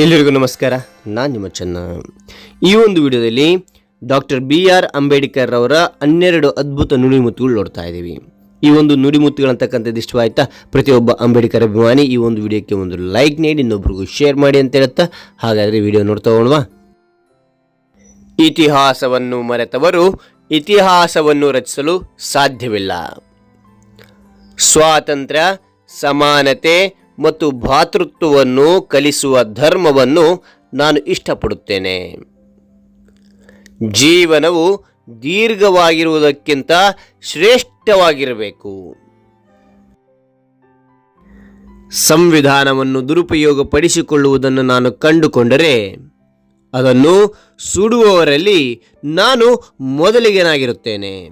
ಎಲ್ಲರಿಗೂ ನಮಸ್ಕಾರ. ನಾನು ನಿಮ್ಮ ಚೆನ್ನ. ಈ ಒಂದು ವಿಡಿಯೋದಲ್ಲಿ ಡಾಕ್ಟರ್ ಬಿ ಆರ್ ಅಂಬೇಡ್ಕರ್ ಅವರ ಹನ್ನೆರಡು ಅದ್ಭುತ ನುಡಿಮುತ್ತುಗಳು ನೋಡ್ತಾ ಇದ್ದೀವಿ. ಈ ಒಂದು ನುಡಿಮುತ್ತುಗಳಂತಕ್ಕಂಥದ್ದು ಇಷ್ಟವಾಯ್ತಾ ಪ್ರತಿಯೊಬ್ಬ ಅಂಬೇಡ್ಕರ್ ಅಭಿಮಾನಿ ಈ ಒಂದು ವಿಡಿಯೋಕ್ಕೆ ಒಂದು ಲೈಕ್ ನೀಡಿ, ಇನ್ನೊಬ್ರಿಗೂ ಶೇರ್ ಮಾಡಿ ಅಂತ ಹೇಳುತ್ತಾ ಹಾಗಾದರೆ ವಿಡಿಯೋ ನೋಡ್ತಾ ಹೋಗೋಣವಾ? ಇತಿಹಾಸವನ್ನು ಮರೆತವರು ಇತಿಹಾಸವನ್ನು ರಚಿಸಲು ಸಾಧ್ಯವಿಲ್ಲ. ಸ್ವಾತಂತ್ರ್ಯ, ಸಮಾನತೆ ಮತ್ತು ಭಾತೃತ್ವವನ್ನು ಕಲಿಸುವ ಧರ್ಮವನ್ನು ನಾನು ಇಷ್ಟಪಡುತ್ತೇನೆ. ಜೀವನವು ದೀರ್ಘವಾಗಿರುವುದಕ್ಕಿಂತ ಶ್ರೇಷ್ಠವಾಗಿರಬೇಕು. ಸಂವಿಧಾನವನ್ನು ದುರುಪಯೋಗಪಡಿಸಿಕೊಳ್ಳುವುದನ್ನು ನಾನು ಕಂಡುಕೊಂಡರೆ ಅದನ್ನು ಸುಡುವವರಲ್ಲಿ ನಾನು ಮೊದಲಿಗೆನಾಗಿರುತ್ತೇನೆ.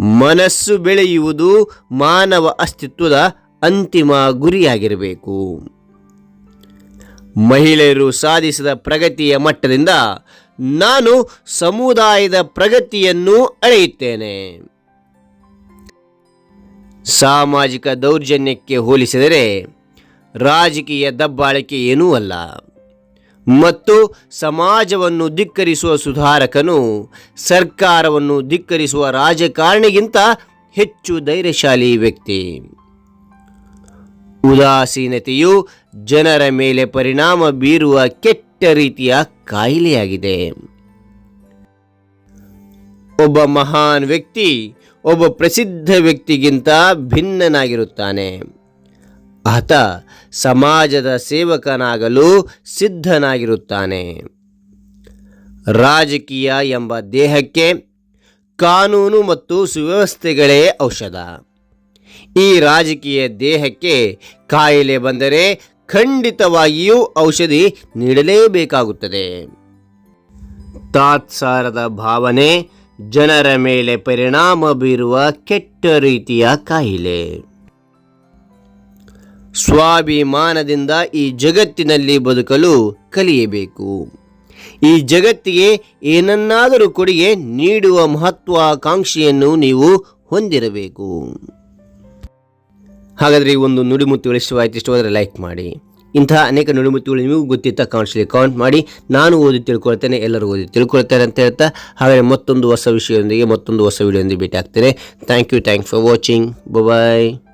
ಮನಸ್ಸು ಬೆಳೆಯುವುದು ಮಾನವ ಅಸ್ತಿತ್ವದ ಅಂತಿಮ ಗುರಿಯಾಗಿರಬೇಕು. ಮಹಿಳೆಯರು ಸಾಧಿಸಿದ ಪ್ರಗತಿಯ ಮಟ್ಟದಿಂದ ನಾನು ಸಮುದಾಯದ ಪ್ರಗತಿಯನ್ನು ಅಳೆಯುತ್ತೇನೆ. ಸಾಮಾಜಿಕ ದೌರ್ಜನ್ಯಕ್ಕೆ ಹೋಲಿಸಿದರೆ ರಾಜಕೀಯ ದಬ್ಬಾಳಿಕೆ ಏನೂ ಅಲ್ಲ. ಮತ್ತು ಸಮಾಜವನ್ನು ಧಿಕ್ಕರಿಸುವ ಸುಧಾರಕನು ಸರ್ಕಾರವನ್ನು ಧಿಕ್ಕರಿಸುವ ರಾಜಕಾರಣಿಗಿಂತ ಹೆಚ್ಚು ಧೈರ್ಯಶಾಲಿ ವ್ಯಕ್ತಿ. ಉದಾಸೀನತೆಯು ಜನರ ಮೇಲೆ ಪರಿಣಾಮ ಬೀರುವ ಕೆಟ್ಟ ರೀತಿಯ ಕಾಯಿಲೆಯಾಗಿದೆ. ಒಬ್ಬ ಮಹಾನ್ ವ್ಯಕ್ತಿ ಒಬ್ಬ ಪ್ರಸಿದ್ಧ ವ್ಯಕ್ತಿಗಿಂತ ಭಿನ್ನನಾಗಿರುತ್ತಾನೆ. ಆತ ಸಮಾಜದ ಸೇವಕನಾಗಲು ಸಿದ್ಧನಾಗಿರುತ್ತಾನೆ. ರಾಜಕೀಯ ಎಂಬ ದೇಹಕ್ಕೆ ಕಾನೂನು ಮತ್ತು ಸುವ್ಯವಸ್ಥೆಗಳೇ ಔಷಧ. ಈ ರಾಜಕೀಯ ದೇಹಕ್ಕೆ ಕಾಯಿಲೆ ಬಂದರೆ ಖಂಡಿತವಾಗಿಯೂ ಔಷಧಿ ನೀಡಲೇಬೇಕಾಗುತ್ತದೆ. ತಾತ್ಸಾರದ ಭಾವನೆ ಜನರ ಮೇಲೆ ಪರಿಣಾಮ ಬೀರುವ ಕೆಟ್ಟ ರೀತಿಯ ಕಾಯಿಲೆ. ಸ್ವಾಭಿಮಾನದಿಂದ ಈ ಜಗತ್ತಿನಲ್ಲಿ ಬದುಕಲು ಕಲಿಯಬೇಕು. ಈ ಜಗತ್ತಿಗೆ ಏನನ್ನಾದರೂ ಕೊಡುಗೆ ನೀಡುವ ಮಹತ್ವಾಕಾಂಕ್ಷೆಯನ್ನು ನೀವು ಹೊಂದಿರಬೇಕು. ಹಾಗಾದರೆ ಈ ಒಂದು ನುಡಿಮುತ್ತುಗಳು ಇಷ್ಟವಾಯಿತು, ಇಷ್ಟವಾದರೆ ಲೈಕ್ ಮಾಡಿ. ಇಂತಹ ಅನೇಕ ನುಡಿಮುತ್ತುಗಳು ನಿಮಗೂ ಗೊತ್ತಿತ್ತ, ಕಾಣಿಸಲಿ ಕಾಮೆಂಟ್ ಮಾಡಿ. ನಾನು ಓದಿ ತಿಳ್ಕೊಳ್ತೇನೆ, ಎಲ್ಲರೂ ಓದಿ ತಿಳ್ಕೊಳ್ತಾರೆ ಅಂತ ಹೇಳ್ತಾ, ಹಾಗಾದರೆ ಮತ್ತೊಂದು ಹೊಸ ವಿಷಯದೊಂದಿಗೆ, ಮತ್ತೊಂದು ಹೊಸ ವಿಡಿಯೋದೊಂದಿಗೆ ಭೇಟಿ ಆಗ್ತೇನೆ. Thank you thanks for watching bye